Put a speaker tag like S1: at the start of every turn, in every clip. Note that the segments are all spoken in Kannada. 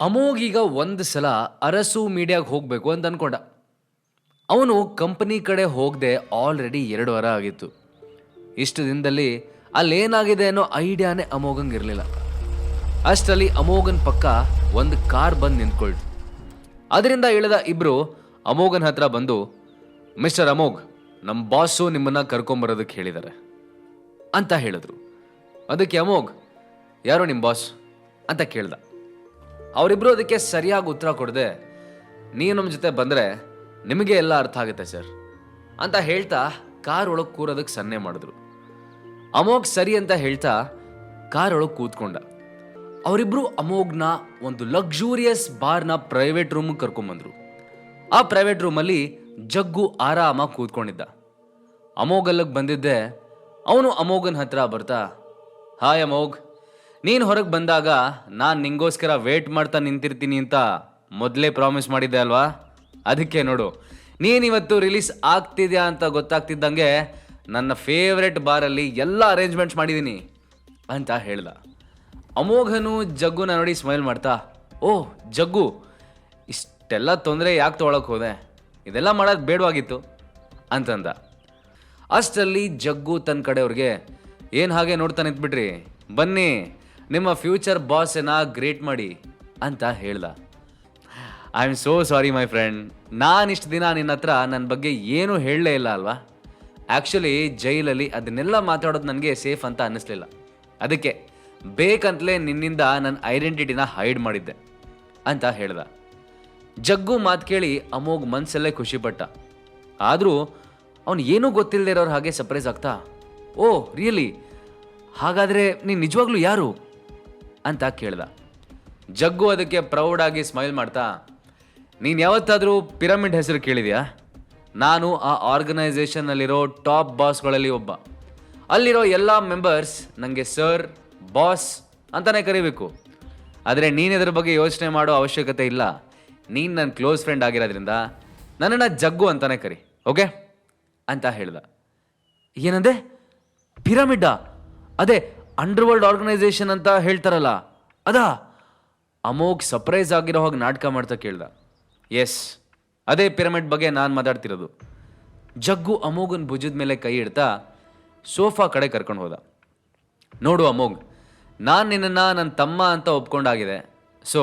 S1: ಅಮೋಗೀಗ ಒಂದು ಸಲ ಅರಸು ಮೀಡಿಯಾಗೆ ಹೋಗಬೇಕು ಅಂತ ಅನ್ಕೊಂಡ. ಅವನು ಕಂಪನಿ ಕಡೆ ಹೋಗದೆ ಆಲ್ರೆಡಿ ಎರಡು ವಾರ ಆಗಿತ್ತು. ಇಷ್ಟು ದಿನದಲ್ಲಿ ಅಲ್ಲೇನಾಗಿದೆ ಅನ್ನೋ ಐಡಿಯಾನೇ ಅಮೋಘಂಗೆ ಇರಲಿಲ್ಲ. ಅಷ್ಟರಲ್ಲಿ ಅಮೋಘನ್ ಪಕ್ಕ ಒಂದು ಕಾರ್ ಬಂದು ನಿಂತ್ಕೊಳ್ತು. ಅದರಿಂದ ಇಳಿದ ಇಬ್ಬರು ಅಮೋಘನ್ ಹತ್ರ ಬಂದು, ಮಿಸ್ಟರ್ ಅಮೋಘ್ ನಮ್ಮ ಬಾಸು ನಿಮ್ಮನ್ನು ಕರ್ಕೊಂಬರೋದಕ್ಕೆ ಹೇಳಿದ್ದಾರೆ ಅಂತ ಹೇಳಿದ್ರು. ಅದಕ್ಕೆ ಅಮೋಘ್, ಯಾರೋ ನಿಮ್ಮ ಬಾಸ್? ಅಂತ ಕೇಳ್ದ. ಅವರಿಬ್ರು ಅದಕ್ಕೆ ಸರಿಯಾಗಿ ಉತ್ತರ ಕೊಡದೆ ನೀವು ನಮ್ಮ ಜೊತೆ ಬಂದರೆ ನಿಮಗೆ ಎಲ್ಲ ಅರ್ಥ ಆಗುತ್ತೆ ಸರ್ ಅಂತ ಹೇಳ್ತಾ ಕಾರ್ ಒಳಗೆ ಕೂರೋದಕ್ಕೆ ಸನ್ನೆ ಮಾಡಿದ್ರು. ಅಮೋಘ್ ಸರಿ ಅಂತ ಹೇಳ್ತಾ ಕಾರ್ ಒಳಗೆ ಕೂತ್ಕೊಂಡ. ಅವರಿಬ್ರು ಅಮೋಘ್ನ ಒಂದು ಲಕ್ಸುರಿಯಸ್ ಬಾರ್ನ ಪ್ರೈವೇಟ್ ರೂಮ್ ಕರ್ಕೊಂಬಂದ್ರು. ಆ ಪ್ರೈವೇಟ್ ರೂಮಲ್ಲಿ ಜಗ್ಗು ಆರಾಮಾಗಿ ಕೂತ್ಕೊಂಡಿದ್ದ. ಅಮೋಘ್ ಬಂದಿದ್ದೆ, ಅವನು ಅಮೋಘನ ಹತ್ರ ಬರ್ತಾ, ಹಾಯ್ ಅಮೋಘ್ ನೀನು ಹೊರಗೆ ಬಂದಾಗ ನಾನು ನಿಂಗೋಸ್ಕರ ವೇಟ್ ಮಾಡ್ತಾ ನಿಂತಿರ್ತೀನಿ ಅಂತ ಮೊದಲೇ ಪ್ರಾಮಿಸ್ ಮಾಡಿದ್ದೆ ಅಲ್ವಾ? ಅದಕ್ಕೆ ನೋಡು ನೀನಿವತ್ತು ರಿಲೀಸ್ ಆಗ್ತಿದ್ಯಾ ಅಂತ ಗೊತ್ತಾಗ್ತಿದ್ದಂಗೆ ನನ್ನ ಫೇವ್ರೆಟ್ ಬಾರಲ್ಲಿ ಎಲ್ಲ ಅರೇಂಜ್ಮೆಂಟ್ಸ್ ಮಾಡಿದ್ದೀನಿ ಅಂತ ಹೇಳ್ದ. ಅಮೋಘನು ಜಗ್ಗುನ ನೋಡಿ ಸ್ಮೈಲ್ ಮಾಡ್ತಾ ಓಹ್ ಜಗ್ಗು, ಇಷ್ಟೆಲ್ಲ ತೊಂದರೆ ಯಾಕೆ ತೊಗೊಳಕ್ಕೆ ಹೋದೆ? ಇದೆಲ್ಲ ಮಾಡೋದು ಬೇಡವಾಗಿತ್ತು ಅಂತಂದ. ಅಷ್ಟರಲ್ಲಿ ಜಗ್ಗು ತನ್ನ ಕಡೆಯವ್ರಿಗೆ, ಏನು ಹಾಗೆ ನೋಡ್ತಾ ನಿಂತ್ಬಿಟ್ರಿ? ಬನ್ನಿ. ನಿಮ್ಮ ಫ್ಯೂಚರ್ ಬಾಸನ್ನ ಗ್ರೇಟ್ ಮಾಡಿ ಅಂತ ಹೇಳ್ದ I am so sorry my friend ನಾನು ಇಷ್ಟು ದಿನ ನಿನ್ನ ಹತ್ರ ನನ್ನ ಬಗ್ಗೆ ಏನೂ ಹೇಳಲೇ ಇಲ್ಲ ಅಲ್ವಾ? ಆ್ಯಕ್ಚುಲಿ ಜೈಲಲ್ಲಿ ಅದನ್ನೆಲ್ಲ ಮಾತಾಡೋದು ನನಗೆ ಸೇಫ್ ಅಂತ ಅನ್ನಿಸ್ಲಿಲ್ಲ. ಅದಕ್ಕೆ ಬೇಕಂತಲೇ ನಿನ್ನಿಂದ ನನ್ನ ಐಡೆಂಟಿಟಿನ ಹೈಡ್ ಮಾಡಿದ್ದೆ ಅಂತ ಹೇಳ್ದ. ಜಗ್ಗು ಮಾತು ಕೇಳಿ ಅಮೋಗ್ ಮನಸ್ಸಲ್ಲೇ ಖುಷಿಪಟ್ಟ ಆದರೂ ಅವನು ಏನೂ ಗೊತ್ತಿಲ್ಲದೆ ಇರೋರು ಹಾಗೆ ಸರ್ಪ್ರೈಸ್ ಆಗ್ತಾ, ಓ ರಿಯಲಿ ಹಾಗಾದರೆ ನೀನು ನಿಜವಾಗ್ಲೂ ಯಾರು? ಅಂತ ಕೇಳ್ದ. ಜಗ್ಗು ಅದಕ್ಕೆ ಪ್ರೌಡಾಗಿ ಸ್ಮೈಲ್ ಮಾಡ್ತಾ, ನೀನು ಯಾವತ್ತಾದರೂ ಪಿರಮಿಡ್ ಹೆಸರು ಕೇಳಿದ್ಯಾ? ನಾನು ಆ ಆರ್ಗನೈಸೇಷನ್ನಲ್ಲಿರೋ ಟಾಪ್ ಬಾಸ್ಗಳಲ್ಲಿ ಒಬ್ಬ. ಅಲ್ಲಿರೋ ಎಲ್ಲ ಮೆಂಬರ್ಸ್ ನನಗೆ ಸರ್ ಬಾಸ್ ಅಂತಲೇ ಕರಿಬೇಕು. ಆದರೆ ನೀನು ಇದ್ರ ಬಗ್ಗೆ ಯೋಚನೆ ಮಾಡೋ ಅವಶ್ಯಕತೆ ಇಲ್ಲ. ನೀನು ನನ್ನ ಕ್ಲೋಸ್ ಫ್ರೆಂಡ್ ಆಗಿರೋದ್ರಿಂದ ನನ್ನನ್ನು ಜಗ್ಗು ಅಂತಲೇ ಕರಿ ಓಕೆ ಅಂತ ಹೇಳ್ದ. ಏನಂದೆ? ಪಿರಮಿಡ್ಡಾ? ಅದೇ ಅಂಡರ್ ವರ್ಲ್ಡ್ ಆರ್ಗನೈಸೇಷನ್ ಅಂತ ಹೇಳ್ತಾರಲ್ಲ, ಅದಾ? ಅಮೋಘ್ ಸರ್ಪ್ರೈಸ್ ಆಗಿರೋ ಹಾಗೆ ನಾಟಕ ಮಾಡ್ತಾ ಕೇಳ್ದ. ಎಸ್ ಅದೇ ಪಿರಮಿಡ್ ಬಗ್ಗೆ ನಾನು ಮಾತಾಡ್ತಿರೋದು. ಜಗ್ಗು ಅಮೋಘನ್ ಭುಜದ ಮೇಲೆ ಕೈ ಇಡ್ತಾ ಸೋಫಾ ಕಡೆ ಕರ್ಕೊಂಡು ಹೋದ. ನೋಡು ಅಮೋಘ್, ನಾನು ನಿನ್ನನ್ನು ನನ್ನ ತಮ್ಮ ಅಂತ ಒಪ್ಕೊಂಡಾಗಿದೆ. ಸೊ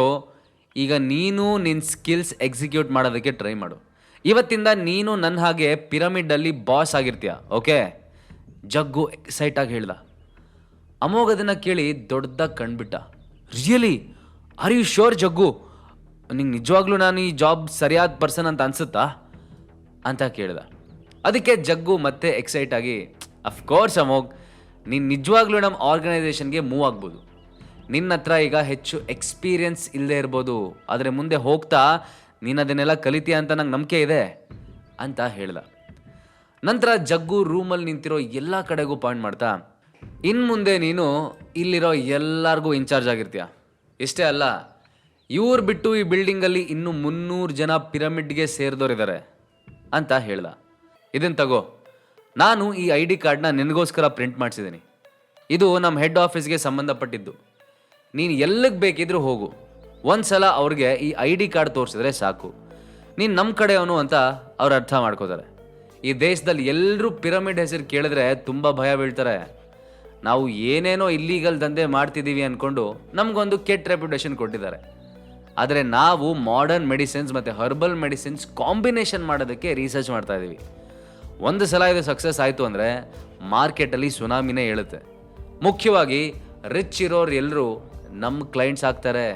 S1: ಈಗ ನೀನು ನಿನ್ನ ಸ್ಕಿಲ್ಸ್ ಎಕ್ಸಿಕ್ಯೂಟ್ ಮಾಡೋದಕ್ಕೆ ಟ್ರೈ ಮಾಡು. ಇವತ್ತಿಂದ ನೀನು ನನ್ನ ಹಾಗೆ ಪಿರಮಿಡಲ್ಲಿ ಬಾಸ್ ಆಗಿರ್ತೀಯ ಓಕೆ ಜಗ್ಗು ಎಕ್ಸೈಟ್ ಆಗಿ ಹೇಳ್ದ. ಅಮೋಘ್ ಅದನ್ನು ಕೇಳಿ ದೊಡ್ಡದಾಗಿ ಕಂಡುಬಿಟ್ಟ really are you sure Jaggu? ನಿಂಗೆ ನಿಜವಾಗ್ಲೂ ನಾನು ಈ ಜಾಬ್ ಸರಿಯಾದ ಪರ್ಸನ್ ಅಂತ ಅನ್ಸುತ್ತಾ? ಅಂತ ಕೇಳಿದ. ಅದಕ್ಕೆ ಜಗ್ಗು ಮತ್ತೆ ಎಕ್ಸೈಟ್ ಆಗಿ ಅಫ್ಕೋರ್ಸ್ ಅಮೋಘ್. ನೀನು ನಿಜವಾಗ್ಲೂ ನಮ್ಮ ಆರ್ಗನೈಸೇಷನ್ಗೆ ಮೂವ್ ಆಗ್ಬೋದು. ನಿನ್ನ ಹತ್ರ ಈಗ ಹೆಚ್ಚು ಎಕ್ಸ್ಪೀರಿಯನ್ಸ್ ಇಲ್ಲದೆ ಇರ್ಬೋದು. ಆದರೆ ಮುಂದೆ ಹೋಗ್ತಾ, ನೀನು ಅದನ್ನೆಲ್ಲ ಕಲಿತೀಯ ಅಂತ ನಂಗೆ ನಂಬಿಕೆ ಇದೆ. ಅಂತ ಹೇಳ್ದ. ನಂತರ ಜಗ್ಗು ರೂಮಲ್ಲಿ ನಿಂತಿರೋ ಎಲ್ಲ ಕಡೆಗೂ ಪಾಯಿಂಟ್ ಮಾಡ್ತಾ ಇನ್ನು ಮುಂದೆ ನೀನು ಇಲ್ಲಿರೋ ಎಲ್ಲರಿಗೂ ಇನ್ಚಾರ್ಜ್ ಆಗಿರ್ತೀಯ. ಇಷ್ಟೇ ಅಲ್ಲ, ಇವ್ರು ಬಿಟ್ಟು ಈ ಬಿಲ್ಡಿಂಗಲ್ಲಿ ಇನ್ನೂ ಮುನ್ನೂರು ಜನ ಪಿರಮಿಡ್ಗೆ ಸೇರಿದವರಿದ್ದಾರೆ ಅಂತ ಹೇಳ್ದ. ಇದನ್ನು ತಗೋ. ನಾನು ಈ ಐ ಡಿ ಕಾರ್ಡ್ನ ನಿನಗೋಸ್ಕರ ಪ್ರಿಂಟ್ ಮಾಡಿಸಿದ್ದೀನಿ ಇದು ನಮ್ಮ ಹೆಡ್ ಆಫೀಸ್ಗೆ ಸಂಬಂಧಪಟ್ಟಿದ್ದು. ನೀನು ಎಲ್ಲಿಗೆ ಬೇಕಿದ್ರೂ ಹೋಗು. ಒಂದು ಸಲ ಅವ್ರಿಗೆ ಈ ಐ ಡಿ ಕಾರ್ಡ್ ತೋರಿಸಿದ್ರೆ ಸಾಕು. ನೀನು ನಮ್ಮ ಕಡೆಯವನು ಅಂತ ಅವ್ರು ಅರ್ಥ ಮಾಡ್ಕೋತಾರೆ. ಈ ದೇಶದಲ್ಲಿ ಎಲ್ಲರೂ ಪಿರಮಿಡ್ ಹೆಸರು ಕೇಳಿದ್ರೆ ತುಂಬ ಭಯ ಬೀಳ್ತಾರೆ. ನಾವು ಏನೇನೋ ಇಲ್ಲೀಗಲ್ ದಂಧೆ ಮಾಡ್ತಿದ್ದೀವಿ ಅಂದ್ಕೊಂಡು ನಮಗೊಂದು ಕೆಟ್ಟ ರೆಪ್ಯುಟೇಷನ್ ಕೊಟ್ಟಿದ್ದಾರೆ. ಆದರೆ ನಾವು ಮಾಡರ್ನ್ ಮೆಡಿಸಿನ್ಸ್ ಮತ್ತು ಹರ್ಬಲ್ ಮೆಡಿಸಿನ್ಸ್ ಕಾಂಬಿನೇಷನ್ ಮಾಡೋದಕ್ಕೆ ರಿಸರ್ಚ್ ಮಾಡ್ತಾ ಇದ್ದೀವಿ. ಒಂದು ಸಲ ಇದು ಸಕ್ಸಸ್ ಆಯಿತು ಅಂದರೆ ಮಾರ್ಕೆಟಲ್ಲಿ ಸುನಾಮಿನೇ ಹೇಳುತ್ತೆ ಮುಖ್ಯವಾಗಿ ರಿಚ್ ಇರೋರು ಎಲ್ಲರೂ ನಮ್ಮ ಕ್ಲೈಂಟ್ಸ್ ಆಗ್ತಾರೆ.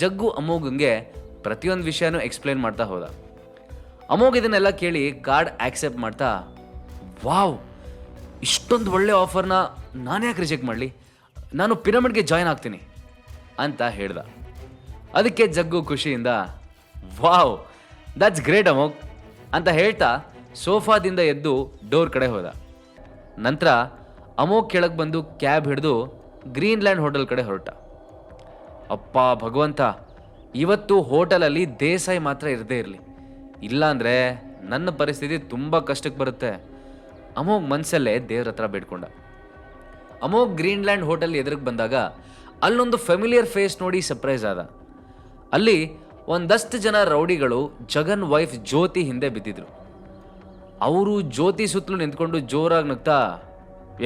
S1: ಜಗ್ಗು ಅಮೋಘಂಗೆ ಪ್ರತಿಯೊಂದು ವಿಷಯನೂ ಎಕ್ಸ್ಪ್ಲೇನ್ ಮಾಡ್ತಾ ಹೋದ. ಅಮೋಗ್ ಇದನ್ನೆಲ್ಲ ಕೇಳಿ ಕಾರ್ಡ್ ಆಕ್ಸೆಪ್ಟ್ ಮಾಡ್ತಾ, ವಾವ್ ಇಷ್ಟೊಂದು ಒಳ್ಳೆ ಆಫರ್ನ ನಾನು ಯಾಕೆ ರಿಜೆಕ್ಟ್ ಮಾಡಲಿ? ನಾನು ಪಿರಮಿಡ್ಗೆ ಜಾಯ್ನ್ ಆಗ್ತೀನಿ ಅಂತ ಹೇಳ್ದ. ಅದಕ್ಕೆ ಜಗ್ಗು ಖುಷಿಯಿಂದ, ವಾವ್ ದಟ್ಸ್ ಗ್ರೇಟ್ ಅಮೋಕ್ ಅಂತ ಹೇಳ್ತಾ ಸೋಫಾದಿಂದ ಎದ್ದು ಡೋರ್ ಕಡೆ ಹೋದ. ನಂತರ ಅಮೋಕ್ ಕೆಳಗೆ ಬಂದು ಕ್ಯಾಬ್ ಹಿಡಿದು ಗ್ರೀನ್ಲ್ಯಾಂಡ್ ಹೋಟೆಲ್ ಕಡೆ ಹೊರಟ. ಅಪ್ಪ ಭಗವಂತ, ಇವತ್ತು ಹೋಟೆಲಲ್ಲಿ ದೇಸಾಯಿ ಮಾತ್ರ ಇರದೇ ಇರಲಿ. ಇಲ್ಲಾಂದರೆ ನನ್ನ ಪರಿಸ್ಥಿತಿ ತುಂಬ ಕಷ್ಟಕ್ಕೆ ಬರುತ್ತೆ. ಅಮೋಘ್ ಮನಸ್ಸಲ್ಲೇ ದೇವ್ರ ಹತ್ರ ಬೇಡ್ಕೊಂಡ. ಅಮೋಘ್ ಗ್ರೀನ್ಲ್ಯಾಂಡ್ ಹೋಟೆಲ್ ಎದುರಿಗೆ ಬಂದಾಗ ಅಲ್ಲೊಂದು ಫೆಮಿಲಿಯರ್ ಫೇಸ್ ನೋಡಿ ಸರ್ಪ್ರೈಸ್ ಆದ. ಅಲ್ಲಿ ಒಂದಷ್ಟು ಜನ ರೌಡಿಗಳು ಜಗನ್ ವೈಫ್ ಜ್ಯೋತಿ ಹಿಂದೆ ಬಿದ್ದಿದ್ರು. ಅವರು ಜ್ಯೋತಿ ಸುತ್ತಲೂ ನಿಂತ್ಕೊಂಡು ಜೋರಾಗಿ ನಗ್ತಾ,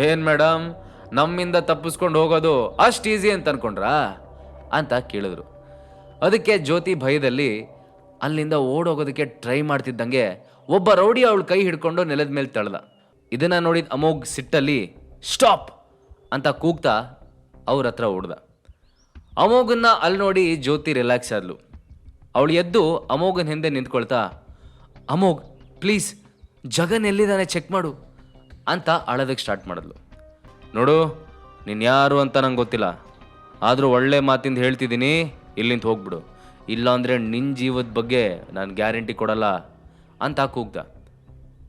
S1: ಏನ್ ಮೇಡಮ್ ನಮ್ಮಿಂದ ತಪ್ಪಿಸ್ಕೊಂಡು ಹೋಗೋದು ಅಷ್ಟು ಈಸಿ ಅಂತ ಅನ್ಕೊಂಡ್ರಾ? ಅಂತ ಕೇಳಿದ್ರು. ಅದಕ್ಕೆ ಜ್ಯೋತಿ ಭಯದಲ್ಲಿ ಅಲ್ಲಿಂದ ಓಡೋಗೋದಕ್ಕೆ ಟ್ರೈ ಮಾಡ್ತಿದ್ದಂಗೆ ಒಬ್ಬ ರೌಡಿ ಅವಳು ಕೈ ಹಿಡ್ಕೊಂಡು ನೆಲದ ಮೇಲೆ ತಳ್ದ. ಇದನ್ನ ನೋಡಿದ ಅಮೋಘ್ ಸಿಟ್ಟಲ್ಲಿ, ಸ್ಟಾಪ್ ಅಂತ ಕೂಗ್ತಾ ಅವ್ರ ಹತ್ರ ಓಡ್ದ. ಅಮೋಘನ್ನ ಅಲ್ಲಿ ನೋಡಿ ಜ್ಯೋತಿ ರಿಲ್ಯಾಕ್ಸ್ ಆದ್ಲು. ಅವಳು ಎದ್ದು ಅಮೋಘನ ಹಿಂದೆ ನಿಂತ್ಕೊಳ್ತಾ, ಅಮೋಘ್, ಪ್ಲೀಸ್, ಜಗನ್ ಎಲ್ಲಿದ್ದಾನೆ ಚೆಕ್ ಮಾಡು ಅಂತ ಅಳೋದಕ್ಕೆ ಸ್ಟಾರ್ಟ್ ಮಾಡಿದ್ಲು. ನೋಡು, ನೀನು ಯಾರು ಅಂತ ನಂಗೆ ಗೊತ್ತಿಲ್ಲ. ಆದರೂ ಒಳ್ಳೆ ಮಾತಿಂದ ಹೇಳ್ತಿದ್ದೀನಿ ಇಲ್ಲಿಂದ ಹೋಗ್ಬಿಡು. ಇಲ್ಲಾಂದರೆ ನಿನ್ನ ಜೀವದ ಬಗ್ಗೆ ನಾನು ಗ್ಯಾರಂಟಿ ಕೊಡಲ್ಲ ಅಂತ ಕೂಗ್ದ.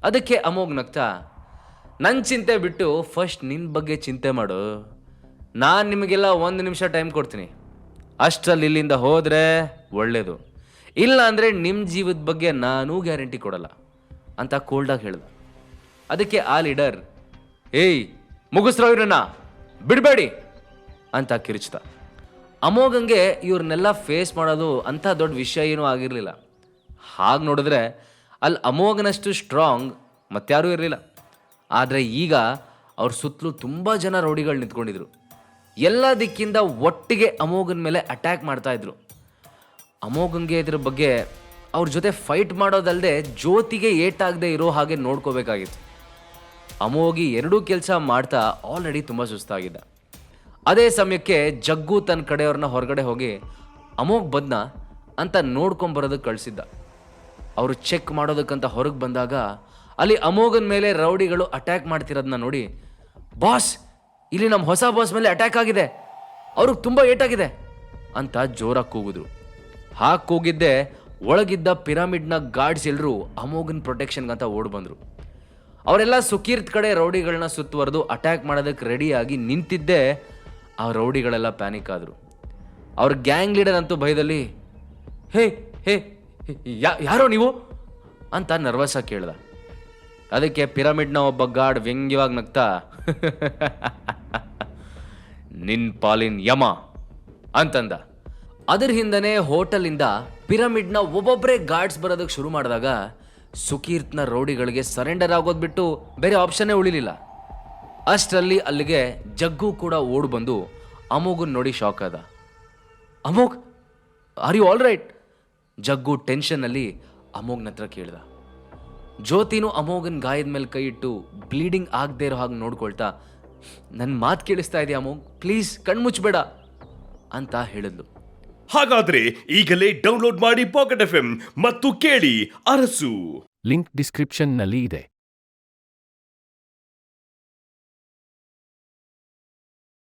S1: ಅದಕ್ಕೆ ಅಮೋಘ್ ನಗ್ತಾ ನನ್ನ ಚಿಂತೆ ಬಿಟ್ಟು ಫಸ್ಟ್ ನಿನ್ನ ಬಗ್ಗೆ ಚಿಂತೆ ಮಾಡು. ನಾನು ನಿಮಗೆಲ್ಲ ಒಂದು ನಿಮಿಷ ಟೈಮ್ ಕೊಡ್ತೀನಿ. ಅಷ್ಟರಲ್ಲಿ ಇಲ್ಲಿಂದ ಹೋದರೆ ಒಳ್ಳೇದು. ಇಲ್ಲ ಅಂದರೆ ನಿಮ್ಮ ಜೀವದ ಬಗ್ಗೆ ನಾನೂ ಗ್ಯಾರಂಟಿ ಕೊಡಲ್ಲ. ಅಂತ ಕೋಲ್ಡಾಗಿ ಹೇಳ್ದ. ಅದಕ್ಕೆ ಆ ಲೀಡರ್ ಏಯ್, ಮುಗಿಸ್ರೋ ಇವ್ರನ್ನ. ಬಿಡಬೇಡಿ. ಅಂತ ಕಿರಿಚಿತ. ಅಮೋಘಂಗೆ ಇವ್ರನ್ನೆಲ್ಲ ಫೇಸ್ ಮಾಡೋದು ಅಂಥ ದೊಡ್ಡ ವಿಷಯ ಏನೂ ಆಗಿರಲಿಲ್ಲ. ಹಾಗೆ ನೋಡಿದ್ರೆ ಅಲ್ಲಿ ಅಮೋಘನಷ್ಟು ಸ್ಟ್ರಾಂಗ್ ಮತ್ತಾರೂ ಇರಲಿಲ್ಲ. ಆದರೆ ಈಗ ಅವ್ರ ಸುತ್ತಲೂ ತುಂಬ ಜನ ರೌಡಿಗಳು ನಿಂತ್ಕೊಂಡಿದ್ರು. ಎಲ್ಲ ದಿಕ್ಕಿಂದ ಒಟ್ಟಿಗೆ ಅಮೋಘನ ಮೇಲೆ ಅಟ್ಯಾಕ್ ಮಾಡ್ತಾ ಇದ್ರು. ಅಮೋಘಂಗೆ ಇದ್ರ ಬಗ್ಗೆ ಅವ್ರ ಜೊತೆ ಫೈಟ್ ಮಾಡೋದಲ್ಲದೆ ಜ್ಯೋತಿಗೆ ಏಟಾಗದೆ ಇರೋ ಹಾಗೆ ನೋಡ್ಕೋಬೇಕಾಗಿತ್ತು. ಅಮೋಗಿ ಎರಡೂ ಕೆಲಸ ಮಾಡ್ತಾ ಆಲ್ರೆಡಿ ತುಂಬ ಸುಸ್ತಾಗಿದ್ದ. ಅದೇ ಸಮಯಕ್ಕೆ ಜಗ್ಗು ತನ್ನ ಕಡೆಯವ್ರನ್ನ ಹೊರಗಡೆ ಹೋಗಿ ಅಮೋಗ್ ಬದ್ನ ಅಂತ ನೋಡ್ಕೊಂಬರೋದಕ್ಕೆ ಕಳಿಸಿದ್ದ. ಅವರು ಚೆಕ್ ಮಾಡೋದಕ್ಕಂತ ಹೊರಗೆ ಬಂದಾಗ ಅಲ್ಲಿ ಅಮೋಘನ್ ಮೇಲೆ ರೌಡಿಗಳು ಅಟ್ಯಾಕ್ ಮಾಡ್ತಿರೋದನ್ನ ನೋಡಿ. ಬಾಸ್ ಇಲ್ಲಿ ನಮ್ಮ ಹೊಸ ಬಾಸ್ ಮೇಲೆ ಅಟ್ಯಾಕ್ ಆಗಿದೆ. ಅವ್ರಿಗೆ ತುಂಬ ಏಟಾಗಿದೆ ಅಂತ ಜೋರಾಗಿ ಕೂಗಿದ್ರು. ಹಾಕಿ ಕೂಗಿದ್ದೆ ಒಳಗಿದ್ದ ಪಿರಮಿಡ್ನ ಗಾರ್ಡ್ಸ್ ಎಲ್ಲರೂ ಅಮೋಘನ್ ಪ್ರೊಟೆಕ್ಷನ್ಗಂತ ಓಡ್ ಬಂದರು. ಅವರೆಲ್ಲ ಸುಕೀರ್ತ್ ಕಡೆ ರೌಡಿಗಳನ್ನ ಸುತ್ತುವರೆದು ಅಟ್ಯಾಕ್ ಮಾಡೋದಕ್ಕೆ ರೆಡಿಯಾಗಿ ನಿಂತಿದ್ದೆ ಆ ರೌಡಿಗಳೆಲ್ಲ ಪ್ಯಾನಿಕ್ ಆದರು. ಅವ್ರ ಗ್ಯಾಂಗ್ ಲೀಡರ್ ಅಂತೂ ಭಯದಲ್ಲಿ, ಹೇ ಹೇ ಯಾರೋ ನೀವು? ಅಂತ ನರ್ವಸ್ ಆಗಿ ಕೇಳ್ದ. ಅದಕ್ಕೆ ಪಿರಮಿಡ್ನ ಒಬ್ಬ ಗಾಡ್ ವ್ಯಂಗ್ಯವಾಗಿ ನಗ್ತಾ, ನಿನ್ ಪಾಲಿನ್ ಯಮ ಅಂತಂದ. ಅದ್ರ ಹಿಂದನೆ ಹೋಟೆಲಿಂದ ಪಿರಮಿಡ್ನ ಒಬ್ಬೊಬ್ಬರೇ ಗಾರ್ಡ್ಸ್ ಬರೋದಕ್ಕೆ ಶುರು ಮಾಡಿದಾಗ ಸುಕೀರ್ತ್ನ ರೌಡಿಗಳಿಗೆ ಸರೆಂಡರ್ ಆಗೋದು ಬಿಟ್ಟು ಬೇರೆ ಆಪ್ಷನ್ನೇ ಉಳಿಲಿಲ್ಲ. ಅಷ್ಟರಲ್ಲಿ ಅಲ್ಲಿಗೆ ಜಗ್ಗು ಕೂಡ ಓಡ್ ಬಂದು ಅಮೋಗನ್ ನೋಡಿ ಶಾಕ್ ಆದ. Amogh are you all right? Jaggu ಟೆನ್ಷನ್ನಲ್ಲಿ ಅಮೋಗ್ನ ಹತ್ರ ಕೇಳ್ದ. ಜ್ಯೋತಿನೂ ಅಮೋಘನ್ ಗಾಯದ ಮೇಲೆ ಕೈ ಇಟ್ಟು ಬ್ಲೀಡಿಂಗ್ ಆಗದೆ ಇರೋ ಹಾಗೆ ನೋಡ್ಕೊಳ್ತಾ ನನ್ನ ಮಾತು ಕೇಳಿಸ್ತಾ ಇದೆಯಾ ಅಮೋಘ್? ಪ್ಲೀಸ್ ಕಣ್ಮುಚ್ಚಬೇಡ ಅಂತ ಹೇಳಿದ್ಲು.
S2: ಹಾಗಾದ್ರೆ ಈಗಲೇ ಡೌನ್ಲೋಡ್ ಮಾಡಿ ಪಾಕೆಟ್ ಎಫ್ ಮತ್ತು ಕೇಳಿ ಅರಸು.
S3: ಲಿಂಕ್ ಡಿಸ್ಕ್ರಿಪ್ಷನ್ನಲ್ಲಿ ಇದೆ.